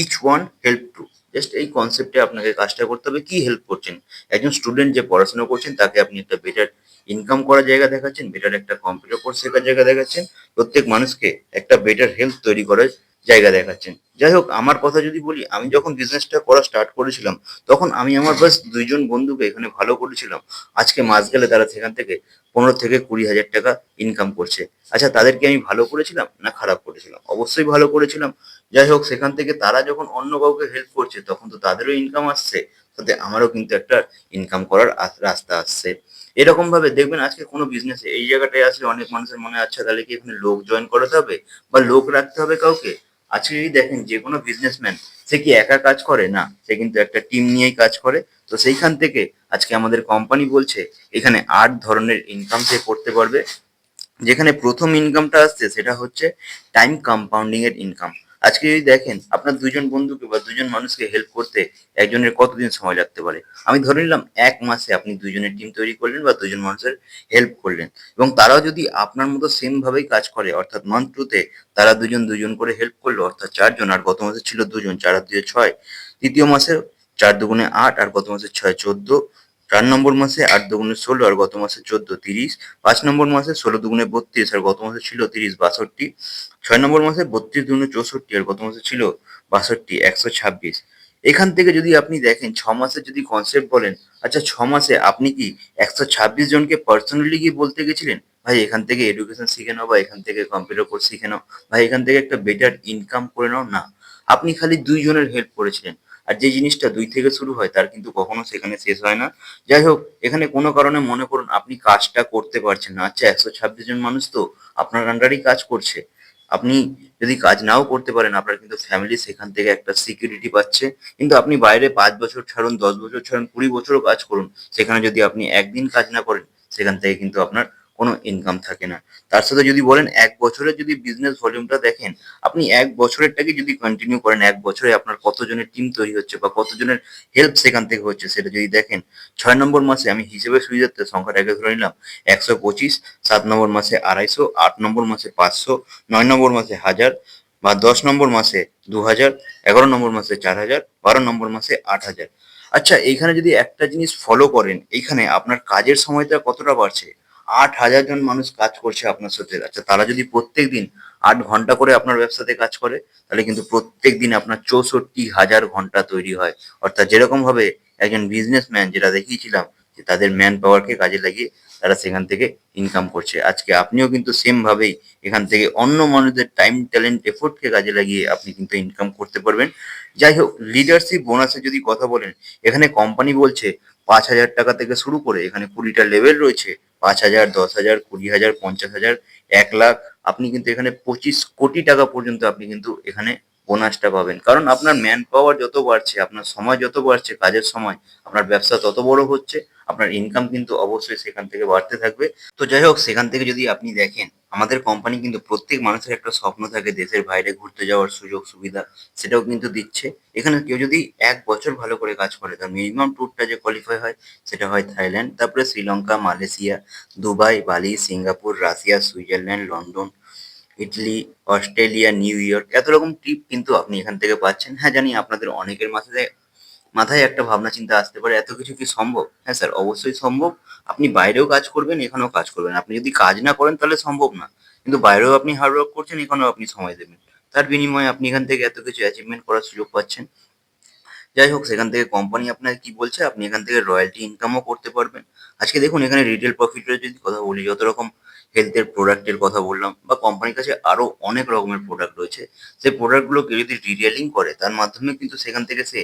each one help to just এই কনসেপ্টে আপনাকে কাজটা করতে হবে। কি হেল্প করছেন? একজন স্টুডেন্ট যে পড়াশোনা করছেন, তাকে আপনি একটা বেটার ইনকাম করার জায়গা দেখাচ্ছেন বেটার একটা কম্পিউটার কোর্স শেখার জায়গা দেখাচ্ছেন। প্রত্যেক মানুষকে একটা বেটার হেলথ তৈরি করার জায়গা দেখাচ্ছেন। যাই হোক, আমার কথা যদি বলি, আমি যখন বিজনেসটা করা স্টার্ট করেছিলাম, তখন আমি আমার বাস দুইজন বন্ধুকে এখানে ভালো করেছিলাম। আজকে মাস গেলে তারা সেখান থেকে পনেরো থেকে কুড়ি হাজার টাকা ইনকাম করছে। আচ্ছা তাদেরকে আমি ভালো করেছিলাম না খারাপ করেছিলাম? অবশ্যই ভালো করেছিলাম। যাই হোক, সেখান থেকে তারা যখন অন্য কাউকে হেল্প করছে, তখন তো তাদেরও ইনকাম আসছে। তাতে আমারও কিন্তু একটা ইনকাম করার রাস্তা আসছে। এরকম ভাবে দেখবেন আজকে কোনো বিজনেসে এই জায়গাটায় আসলে অনেক মানুষের মনে আচ্ছা তাহলে কি এখানে লোক জয়েন করাতে হবে? বা লোক রাখতে হবে কাউকে? আজকে যদি দেখেন যে কোনো বিজনেসম্যান সে কি একা কাজ করে? না, সে কিন্তু একটা টিম নিয়েই কাজ করে। তো সেইখান থেকে আজকে আমাদের কোম্পানি বলছে, এখানে আট ধরনের ইনকাম সে করতে পারবে। যেখানে প্রথম ইনকামটা আসছে, সেটা হচ্ছে টাইম কম্পাউন্ডিং এর ইনকাম আজকে যদি দেখেন আপনার দুজন বন্ধুকে বা দুজন মানুষকে হেল্প করতে একজনের কতদিন সময় লাগতে পারে? আমি ধরে নিলাম এক মাসে আপনি দুজনের টিম তৈরি করলেন বা দুজন মানুষের হেল্প করলেন। এবং তারাও যদি আপনার মতো সেম ভাবেই কাজ করে, অর্থাৎ মান্থ টুতে তারা দুজন দুজন করে হেল্প করল, অর্থাৎ চারজন, আর গত মাসে ছিল দুজন চার আর দুয়ে ছয়, তৃতীয় মাসে চার দুগুণে আট, আর গত মাসে ছয়, চোদ্দ চার নম্বর মাসে আট দুগুণে ষোলো আর গত মাসে চোদ্দ তিরিশ। পাঁচ নম্বর মাসে ষোলো দুগুণে বত্রিশ আর গত মাসে ছিল তিরিশ বাষট্টি। ছয় নম্বর মাসে বত্রিশ দুগুণে চৌষট্টি আর গত মাসে ছিল বাষট্টি, একশো ছাব্বিশ। এখান থেকে যদি আপনি দেখেন, ছ মাসে যদি কনসেপ্ট বলেন আচ্ছা ছ মাসে আপনি কি একশো ছাব্বিশ জনকে পার্সোনালি গিয়ে বলতে গেছিলেন? ভাই, এখান থেকে এডুকেশন শিখে নাও বা এখান থেকে কম্পিউটার কোর্স শিখে নাও। ভাই, এখান থেকে একটা বেটার ইনকাম করে নাও, না। আপনি খালি দুইজনের হেল্প করেছিলেন। আর যে জিনিসটা দুই থেকে শুরু হয়, তার কিন্তু কখনো সেখানে শেষ হয় না। যাই হোক, এখানে কোনো কারণে মনে করুন আপনি কাজটা করতে পারছেন না। আচ্ছা একশো ছাব্বিশ জন মানুষ তো আপনার আন্ডারেই কাজ করছে। আপনি যদি কাজ নাও করতে পারেন, আপনার কিন্তু ফ্যামিলি সেখান থেকে একটা সিকিউরিটি পাচ্ছে। কিন্তু আপনি বাইরে পাঁচ বছর ছাড়ুন, দশ বছর ছাড়ুন, কুড়ি বছরও কাজ করুন, সেখানে যদি আপনি একদিন কাজ না করেন, সেখান থেকে কিন্তু আপনার কোনো ইনকাম থাকে না। তার সাথে যদি বলেন এক বছরের যদি বিজনেস ভলিউমটা দেখেন, আপনি এক বছরেরটাকে যদি কন্টিনিউ করেন, এক বছরে আপনার কতজনের টিম তৈরি হচ্ছে বা কতজনের হেল্প সেখান থেকে হচ্ছে সেটা যদি দেখেন, ছয় নম্বর মাসে আমি হিসেবে সুবিধার্থে সংখ্যাটাকে ধরে নিলাম, একশো পঁচিশ, সাত নম্বর মাসে আড়াইশো, আট নম্বর মাসে পাঁচশো, নয় নম্বর মাসে হাজার বা দশ নম্বর মাসে দু হাজার এগারো নম্বর মাসে চার হাজার বারো নম্বর মাসে আট হাজার আচ্ছা এইখানে যদি একটা জিনিস ফলো করেন, এইখানে আপনার কাজের সময়টা কতটা বাড়ছে? আট হাজার জন মানুষ কাজ করছে আপনার সাথে। আচ্ছা তারা যদি প্রত্যেক দিন আট ঘণ্টা করে আপনার ব্যবসাতে কাজ করে, তাহলে কিন্তু প্রত্যেক দিন আপনার চৌষট্টি হাজার ঘণ্টা তৈরি হয়। অর্থাৎ যেরকম ভাবে একজন বিজনেসম্যান যেটা দেখিয়েছিলাম, যে তাদের ম্যান পাওয়ারকে কাজে লাগিয়ে তারা সেখান থেকে ইনকাম করছে। আজকে আপনিও কিন্তু সেম ভাবেই এখান থেকে অন্য মানুষদের টাইম ট্যালেন্ট এফোর্টকে কাজে লাগিয়ে আপনি কিন্তু ইনকাম করতে পারবেন। যাই হোক লিডারশিপ বোনাসে যদি কথা বলেন, এখানে কোম্পানি বলছে পাঁচ হাজার টাকা থেকে শুরু করে এখানে কুড়িটা লেভেল রয়েছে। পাঁচ হাজার, দশ হাজার, কুড়ি হাজার, পঞ্চাশ হাজার, এক লাখ। আপনি কিন্তু এখানে পঁচিশ কোটি টাকা পর্যন্ত আপনি কিন্তু এখানে বোনাসটা পাবেন। কারণ আপনার ম্যান পাওয়ার যত বাড়ছে, আপনার সময় যত বাড়ছে, কাজের সময়, আপনার ব্যবসা তত বড় হচ্ছে। আপনার ইনকাম কিন্তু অবশ্যই সেখান থেকে বাড়তে থাকবে। তো যাই হোক, সেখান থেকে যদি আপনি দেখেন, আমাদের কোম্পানি কিন্তু প্রত্যেক মানুষের একটা স্বপ্ন থাকে দেশের বাইরে ঘুরতে যাওয়ার সুযোগ, সুবিধা, সেটাও কিন্তু দিচ্ছে। এখানে কেউ যদি এক বছর ভালো করে কাজ করে, তার মিনিমাম ট্যুরটা যে কোয়ালিফাই হয়, সেটা হয় থাইল্যান্ড, তারপরে Sri Lanka, Malaysia, Dubai, Bali, Singapore, Russia, Switzerland, London, Italy, Australia, New York, এত রকম ট্রিপ কিন্তু আপনি এখান থেকে পাচ্ছেন। হ্যাঁ জানি আপনাদের অনেকের মাথায় মাথায় একটা ভাবনা চিন্তা আসতে পারে, এত কিছু কি সম্ভব? হ্যাঁ স্যার, অবশ্যই সম্ভব। আপনি বাইরেও কাজ করবেন, এখানেও কাজ করবেন। আপনি যদি কাজ না করেন তাহলে সম্ভব না। কিন্তু বাইরেও আপনি হার্ডওয়ার্ক করছেন, এখানেও আপনি সময় দেবেন। তার বিনিময়ে আপনি এখান থেকে এত কিছু অ্যাচিভমেন্ট করার সুযোগ পাচ্ছেন। যাই হোক, সেখান থেকে কোম্পানি আপনাকে কি বলছে, আপনি এখান থেকে রয়্যালটি ইনকামও করতে পারবেন। আজকে দেখুন, এখানে রিটেল প্রফিটের যদি কথা বলি, যত রকম হেলথের প্রোডাক্টের কথা বললাম, বা কোম্পানির কাছে আরও অনেক রকমের প্রোডাক্ট রয়েছে। সেই প্রোডাক্টগুলোকে যদি রিটেলিং করে, তার মাধ্যমে কিন্তু সেখান থেকে সে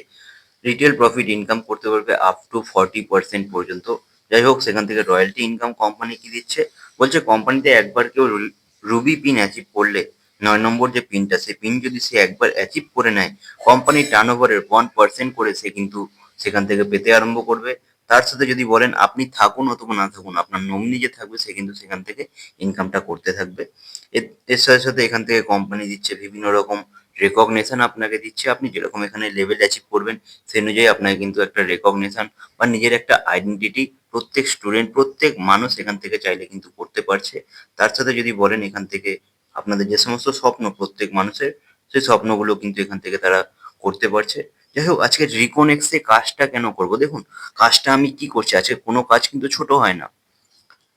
রিটেল প্রফিট ইনকাম করতে পারবে আপ টু ফর্টি পার্সেন্ট পর্যন্ত। যাই হোক, সেখান থেকে রয়্যালটি ইনকাম কোম্পানি কি দিচ্ছে? বলছে কোম্পানিতে একবার কেউ রুবি পিন অ্যাচিভ করলে, নয় নম্বর যে পিনটা সেই পিন যদি সে একবার অ্যাচিভ করে নেয় কোম্পানির টার্ন ওভারের ওয়ান পার্সেন্ট করে সে কিন্তু সেখান থেকে পেতে আরম্ভ করবে। তার সাথে যদি বলেন, আপনি থাকুন অথবা না থাকুন, আপনার নমিনি যে থাকবে, সে কিন্তু সেখান থেকে ইনকামটা করতে থাকবে। এর- এর সাথে সাথে এখান থেকে কোম্পানি দিচ্ছে বিভিন্ন রকম রেকগনেশন আপনাকে দিচ্ছে, আপনি যেরকম এখানে লেভেল অ্যাচিভ করবেন, সেই অনুযায়ী আপনাকে কিন্তু একটা রেকগনেশন বা নিজের একটা আইডেন্টিটি প্রত্যেক স্টুডেন্ট প্রত্যেক মানুষ এখান থেকে চাইলে কিন্তু করতে পারছে। তার সাথে যদি বলেন এখান থেকে আপনাদের যে সমস্ত স্বপ্ন, প্রত্যেক মানুষের, সেই স্বপ্নগুলো কিন্তু এখান থেকে তারা করতে পারছে। যাই হোক, আজকে রিকোনেক্সে কাজটা কেন করব? দেখুন, কাজটা আমি কি করছি? আজকে কোনো কাজ কিন্তু ছোট হয় না।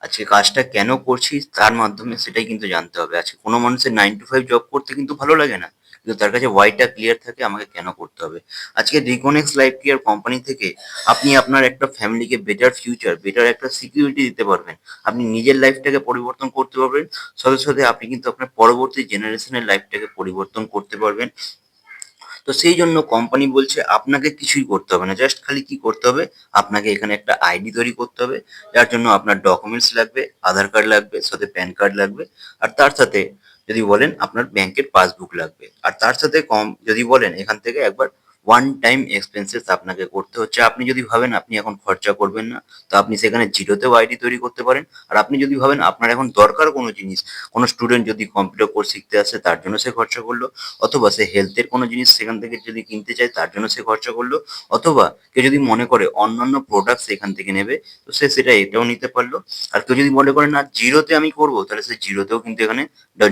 আজকে কাজটা কেন করছি? তার মাধ্যমে সেটাই কিন্তু জানতে হবে। আজকে কোনো মানুষের নাইন টু ফাইভ জব করতে কিন্তু ভালো লাগে না। কিন্তু তার কাছে ওয়াইটা ক্লিয়ার থাকে, আমাকে কেন করতে হবে? আজকে রিকোনেক্স লাইফ কেয়ার কোম্পানি থেকে আপনি আপনার একটা ফ্যামিলিকে বেটার ফিউচার বেটার একটা সিকিউরিটি দিতে পারবেন। আপনি নিজের লাইফটাকে পরিবর্তন করতে পারবেন, সাথে সাথে আপনি কিন্তু আপনার পরবর্তী জেনারেশনের লাইফটাকে পরিবর্তন করতে পারবেন। তো সেই জন্য কোম্পানি বলছে, আপনাকে কিছুই করতে হবে না জাস্ট খালি কি করতে হবে? আপনাকে এখানে একটা আইডি তৈরি করতে হবে, যার জন্য আপনার ডকুমেন্টস লাগবে, আধার কার্ড লাগবে, সাথে প্যান কার্ড লাগবে, আর তার সাথে যদি বলেন আপনার ব্যাংকের পাসবুক লাগবে। আর তার সাথে কম যদি বলেন, এখান থেকে একবার ওয়ান টাইম এক্সপেন্সেস আপনাকে করতে হচ্ছে। আপনি যদি ভাবেন আপনি এখন খরচা করবেন না, তো আপনি সেখানে জিরোতেও আইডি তৈরি করতে পারেন। আর আপনি যদি ভাবেন আপনার এখন দরকার কোনো জিনিস, কোনো স্টুডেন্ট যদি কম্পিউটার কোর্স শিখতে আসে, তার জন্য সে খরচা করল। অথবা সে হেলথের কোনো জিনিস সেখান থেকে যদি কিনতে চায়, তার জন্য সে খরচা করল। অথবা কেউ যদি মনে করে অন্যান্য প্রোডাক্ট সেখান থেকে নেবে, তো সে সেটা এটাও নিতে পারল। আর কেউ যদি মনে করে না, জিরোতে আমি করব, তাহলে সে জিরোতেও কিন্তু এখানে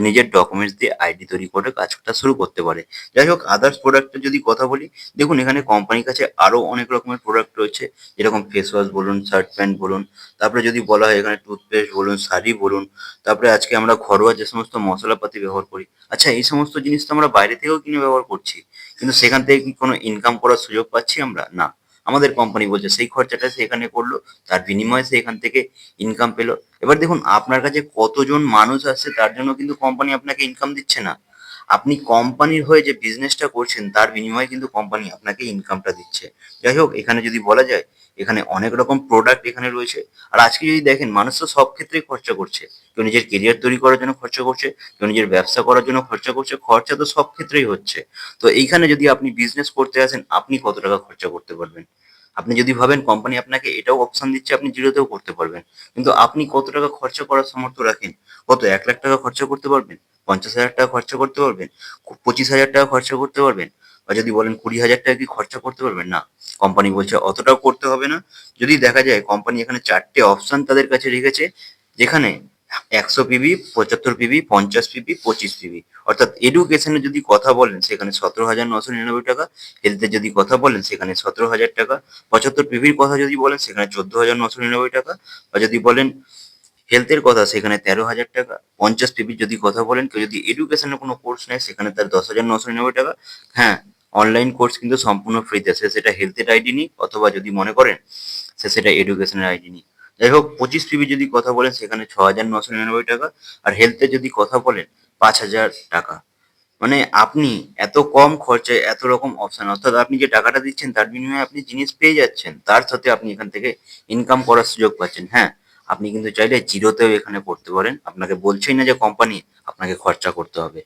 নিজের ডকুমেন্টস দিয়ে আইডি তৈরি করে কাজটা শুরু করতে পারে। যাই হোক আদার্স প্রোডাক্টের যদি কথা বলি দেখুন, এখানে কোম্পানির কাছে আরও অনেক রকমের প্রোডাক্ট রয়েছে। যেরকম ফেস ওয়াশ বলুন শার্ট প্যান্ট বলুন, তারপরে যদি বলা হয় এখানে টুথপেস্ট বলুন, শাড়ি বলুন, তারপরে আজকে আমরা ঘরোয়া যে সমস্ত মশলাপাতি ব্যবহার করি আচ্ছা এই সমস্ত জিনিস তো আমরা বাইরে থেকেও কিনে ব্যবহার করছি, কিন্তু সেখান থেকে কি কোনো ইনকাম করার সুযোগ পাচ্ছি আমরা? না। আমাদের কোম্পানি বলছে, সেই খরচাটা সে এখানে করল, তার বিনিময়ে সে এখান থেকে ইনকাম পেল। এবার দেখুন, আপনার কাছে কতজন মানুষ আসছে, তার জন্য কিন্তু কোম্পানি আপনাকে ইনকাম দিচ্ছে না। আপনি কোম্পানির হয়ে যে বিজনেসটা করছেন, তার বিনিময়ে কিন্তু কোম্পানি আপনাকে ইনকামটা দিচ্ছে। যাই হোক, এখানে যদি বলা যায়, এখানে অনেক রকম প্রোডাক্ট এখানে রয়েছে। আর আজকে যদি দেখেন, মানুষ তো সব ক্ষেত্রেই খরচা করছে। কেউ নিজের কেরিয়ার তৈরি করার জন্য খরচা করছে, কেউ নিজের ব্যবসা করার জন্য খরচা করছে, খরচা তো সব ক্ষেত্রেই হচ্ছে। তো এইখানে যদি আপনি বিজনেস করতে আসেন, আপনি কত টাকা খরচা করতে পারবেন? আপনি যদি ভাবেন কোম্পানি আপনাকে এটাও অপশন দিচ্ছে, আপনি জিরোতেও করতে পারবেন। কিন্তু আপনি কত টাকা খরচা করার সামর্থ্য রাখেন? কত, এক লাখ টাকা খরচা করতে পারবেন? পঞ্চাশ হাজার টাকা খরচা করতে পারবেন? পঁচিশ হাজার টাকা খরচা করতে পারবেন? বা যদি বলেন কুড়ি হাজার টাকা কি খরচা করতে পারবেন? না। কোম্পানি বলছে অতটাও করতে হবে না। যদি দেখা যায় কোম্পানি এখানে চারটে অপশন তাদের কাছে রেখেছে, যেখানে একশো পিবি, পঁচাত্তর পিবি, পঞ্চাশ পিবি, পঁচিশ পিবি। অর্থাৎ এডুকেশনে যদি কথা বলেন, সেখানে সতেরো হাজার নশো নিরানব্বই টাকা। হেলথে যদি কথা বলেন, সেখানে সতেরো হাজার টাকা। পঁচাত্তর পিবির কথা যদি বলেন, সেখানে চোদ্দ হাজার নশো নিরানব্বই টাকা। বা যদি বলেন হেলথের কথা, সেখানে তেরো হাজার টাকা। পঞ্চাশ পিবির যদি কথা বলেন, কেউ যদি এডুকেশনের কোনো কোর্স নেয়, সেখানে তার দশ হাজার নশো নিরানব্বই টাকা। হ্যাঁ অনলাইন কোর্স কিন্তু সম্পূর্ণ ফ্রিতে সে সেটা হেলথের আইডি নিক অথবা যদি মনে করেন, সে সেটা এডুকেশনের আইডি নিক যাই হোক পঁচিশ পিবি যদি কথা বলেন, সেখানে ছ হাজার নশো নিরানব্বই টাকা, আর হেলথে যদি কথা বলেন পাঁচ হাজার টাকা। মানে আপনি এত কম খরচায় এত রকম অপশন অর্থাৎ আপনি যে টাকাটা দিচ্ছেন, তার বিনিময়ে আপনি জিনিস পেয়ে যাচ্ছেন, তার সাথে আপনি এখান থেকে ইনকাম করার সুযোগ পাচ্ছেন। হ্যাঁ আপনি কিন্তু চাইলে জিরোতেও এখানে পড়তে পারেন। আপনাকে বলছেই না যে কোম্পানি আপনাকে খরচা করতে হবে।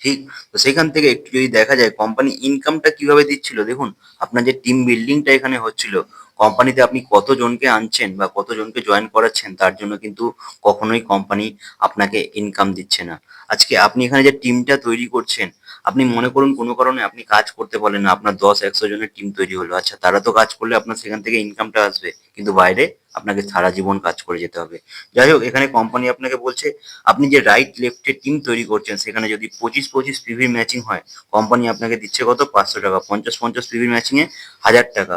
ঠিক? তো সেখান থেকে একটু যদি দেখা যায় কোম্পানি ইনকামটা কীভাবে দিচ্ছিল? দেখুন, আপনার যে টিম বিল্ডিংটা এখানে হচ্ছিল কোম্পানিতে আপনি কতজনকে আনছেন বা কতজনকে জয়েন করাচ্ছেন, তার জন্য কিন্তু কখনোই কোম্পানি আপনাকে ইনকাম দিচ্ছে না। আজকে আপনি এখানে যে টিমটা তৈরি করছেন আপনি মনে করুন কোনো কারণে আপনি কাজ করতে পারলেন না, আপনার দশ, একশো জনের টিম তৈরি হলো। আচ্ছা তারা তো কাজ করলে আপনার সেখান থেকে ইনকামটা আসবে, কিন্তু বাইরে আপনাকে সারা জীবন কাজ করে যেতে হবে। যাই হোক, এখানে কোম্পানি আপনাকে বলছে, আপনি যে রাইট লেফটে টিম তৈরি করছেন, সেখানে যদি পঁচিশ পঁচিশ পিভির ম্যাচিং হয় কোম্পানি আপনাকে দিচ্ছে কত? পাঁচশো টাকা পঞ্চাশ পঞ্চাশ পিভির ম্যাচিংয়ে হাজার টাকা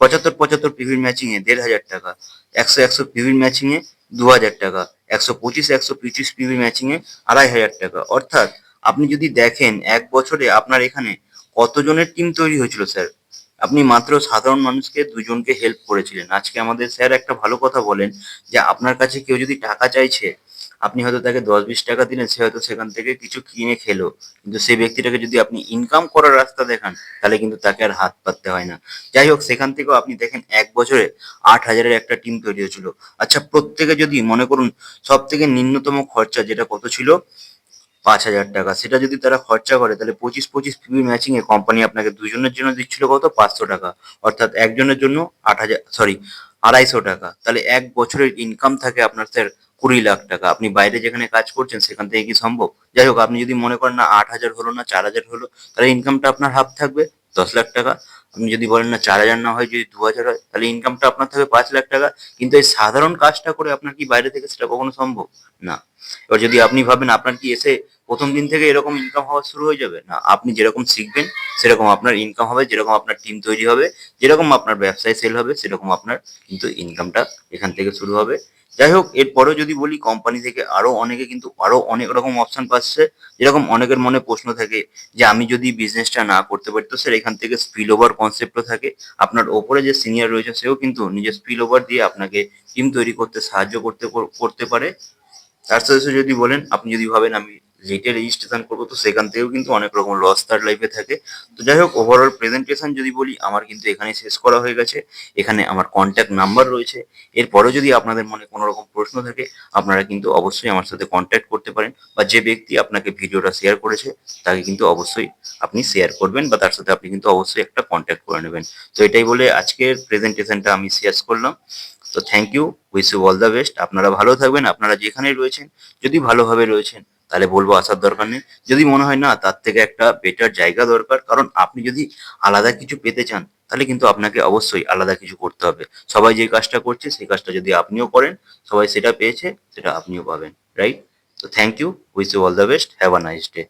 পঁচাত্তর পঁচাত্তর পিভির ম্যাচিংয়ে দেড় হাজার টাকা একশো একশো পিভির ম্যাচিংয়ে দু হাজার টাকা একশো পঁচিশ একশো পঁচিশ পিভির ম্যাচিংয়ে আড়াই হাজার টাকা। অর্থাৎ আপনি যদি দেখেন এক বছরে আপনার এখানে কতজনের টিম তৈরি হয়েছিল স্যার আপনি মাত্র সাধারণ মানুষকে দুজনকে হেল্প করেছিলেন। আজকে আমাদের স্যার একটা ভালো কথা বলেন যে আপনার কাছে কেউ যদি টাকা চাইছে, আপনি হয়তো তাকে দশ বিশ টাকা দিলেন, সে হয়তো সেখান থেকে কিছু কিনে খেলো। কিন্তু সেই ব্যক্তিটাকে যদি আপনি ইনকাম করার রাস্তা দেখান, তাহলে কিন্তু তাকে আর হাত পাততে হয় না। যাই হোক, সেখান থেকেও আপনি দেখেন এক বছরে আট হাজারের একটা টিম তৈরি হয়েছিল। আচ্ছা প্রত্যেকে যদি মনে করুন সব থেকে নিম্নতম খরচা যেটা কত ছিল? পাঁচ হাজার টাকা। সেটা যদি তারা খরচা করে, তাহলে পঁচিশ পঁচিশ পিবি ম্যাচিং এ কোম্পানি আপনাকে দুজনের জন্য দিচ্ছিল কত? পাঁচশো টাকা। অর্থাৎ একজনের জন্য আট হাজার সরি আড়াইশো টাকা। তাহলে এক বছরের ইনকাম থাকে আপনার স্যার কুড়ি লাখ টাকা। আপনি বাইরে যেখানে কাজ করছেন, সেখান থেকে কি সম্ভব? যাই হোক, আপনি যদি মনে করেন না আট হাজার হলো না, চার হাজার হলো, তাহলে ইনকামটা আপনার হাফ থাকবে, দশ লাখ টাকা। আপনি যদি বলেন না চার হাজার না হয়, যদি দু হাজার হয়, তাহলে ইনকামটা আপনার থাকবে পাঁচ লাখ টাকা। কিন্তু এই সাধারণ কাজটা করে আপনার কি বাইরে থেকে সেটা কখনো সম্ভব? না। এবার যদি আপনি ভাবেন আপনার কি এসে প্রথম দিন থেকে এরকম ইনকাম হওয়া শুরু হয়ে যাবে। না, আপনি যেরকম শিখবেন, সেরকম আপনার ইনকাম হবে, যেরকম আপনার টিম তৈরি হবে, যেরকম আপনার ব্যবসায় সেল হবে, সেরকম আপনার কিন্তু ইনকামটা এখান থেকে শুরু হবে। যাই হোক, এরপরেও যদি বলি কোম্পানি থেকে আরও অনেকে কিন্তু আরও অনেক রকম অপশন পাচ্ছে। যেরকম অনেকের মনে প্রশ্ন থাকে যে, আমি যদি বিজনেসটা না করতে পারি, তো স্যার এখান থেকে স্পিল ওভার কনসেপ্টও থাকে। আপনার ওপরে যে সিনিয়র রয়েছে, সেও কিন্তু নিজের স্পিল ওভার দিয়ে আপনাকে টিম তৈরি করতে সাহায্য করতে করতে পারে। তার সাথে সাথে যদি বলেন, আপনি যদি ভাবেন আমি লেটে রেজিস্ট্রেশন করব, তো সেখান থেকেও কিন্তু অনেক রকম লস তার লাইফে থাকে। তো যাই হোক ওভারঅল প্রেজেন্টেশন যদি বলি, আমার কিন্তু এখানে শেষ করা হয়ে গেছে। এখানে আমার কন্ট্যাক্ট নাম্বার রয়েছে। এরপরেও যদি আপনাদের মনে কোনো রকম প্রশ্ন থাকে, আপনারা কিন্তু অবশ্যই আমার সাথে কন্ট্যাক্ট করতে পারেন বা যে ব্যক্তি আপনাকে ভিডিওটা শেয়ার করেছে, তাকে কিন্তু অবশ্যই আপনি শেয়ার করবেন বা তার সাথে আপনি কিন্তু অবশ্যই একটা কন্ট্যাক্ট করে নেবেন। তো এটাই বলে আজকের প্রেজেন্টেশনটা আমি শেয়ার করলাম। তো thank you wish you all the best আপনারা ভালো থাকবেন, আপনারা যেখানে রয়েছেন, যদি ভালোভাবে রয়েছেন তাহলে বলব আসার দরকার নেই। যদি মনে হয় না, তার থেকে একটা বেটার জায়গা দরকার। কারণ আপনি যদি আলাদা কিছু পেতে চান, তাহলে কিন্তু আপনাকে অবশ্যই আলাদা কিছু করতে হবে। সবাই যে কাজটা করছে, সেই কাজটা যদি আপনিও করেন, সবাই সেটা পেয়েছে, সেটা আপনিও পাবেন রাইট তো thank you wish you all the best have a nice day